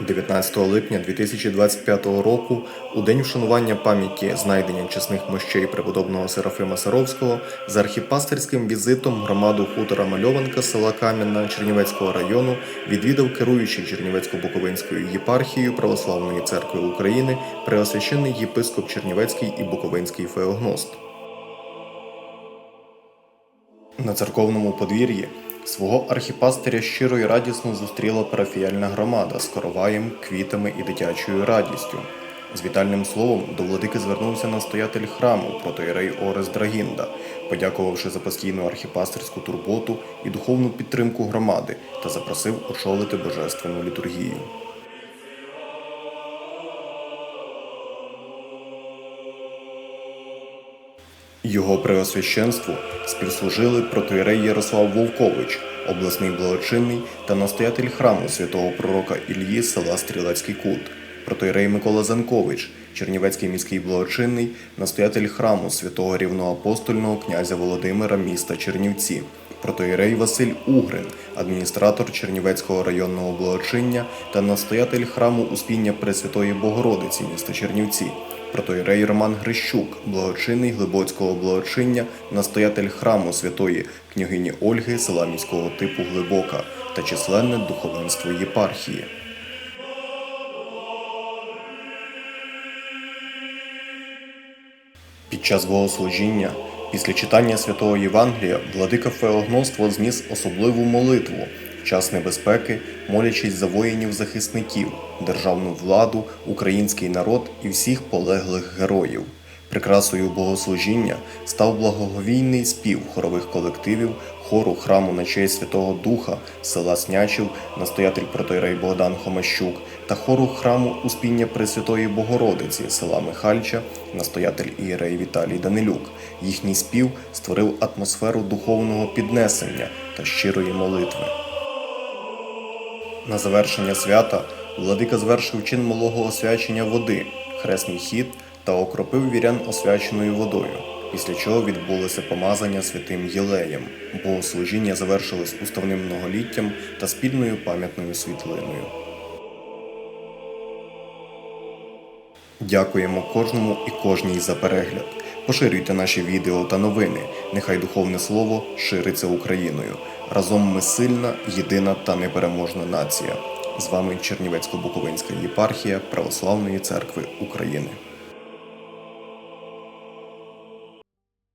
19 липня 2025 року, у день вшанування пам'яті знайдення чесних мощей преподобного Серафима Саровського, за архіпастерським візитом громаду хутора Мальованка села Кам'яна Чернівецького району відвідав керуючий Чернівецько-Буковинською єпархією Православної церкви України преосвящений єпископ Чернівецький і Буковинський феогност. На церковному подвір'ї свого архіпастиря щиро і радісно зустріла парафіяльна громада з короваєм, квітами і дитячою радістю. З вітальним словом до владики звернувся настоятель храму протоєрей Орес Драгінда, подякувавши за постійну архіпастерську турботу і духовну підтримку громади та запросив очолити божественну літургію. Його преосвященству співслужили протоєрей Ярослав Вовкович, обласний благочинний та настоятель храму святого пророка Ільї села Стрілецький Кут, протоєрей Микола Занкович, Чернівецький міський благочинний, настоятель храму святого рівноапостольного князя Володимира міста Чернівці, протоєрей Василь Угрин, адміністратор Чернівецького районного благочиння та настоятель храму Успіння Пресвятої Богородиці міста Чернівці, протоєрей Роман Грищук, благочинний Глибоцького благочиння, настоятель храму святої княгині Ольги села міського типу Глибока та численне духовенство єпархії. Під час богослужіння, після читання святого Євангелія, владика Феогноство зніс особливу молитву в час небезпеки, молячись за воїнів-захисників, державну владу, український народ і всіх полеглих героїв. Прикрасою богослужіння став благоговійний спів хорових колективів хору храму на честь Святого Духа села Снячів, настоятель протоєрей Богдан Хомащук та хору храму Успіння Пресвятої Богородиці села Михальча, настоятель Ієрей Віталій Данилюк. Їхній спів створив атмосферу духовного піднесення та щирої молитви. На завершення свята владика звершив чин малого освячення води, хресний хід та окропив вірян освяченою водою, після чого відбулося помазання святим Єлеєм. Богослужіння завершилось уставним многоліттям та спільною пам'ятною світлиною. Дякуємо кожному і кожній за перегляд. Поширюйте наші відео та новини. Нехай духовне слово шириться Україною. Разом ми сильна, єдина та непереможна нація. З вами Чернівецько-Буковинська єпархія Православної церкви України.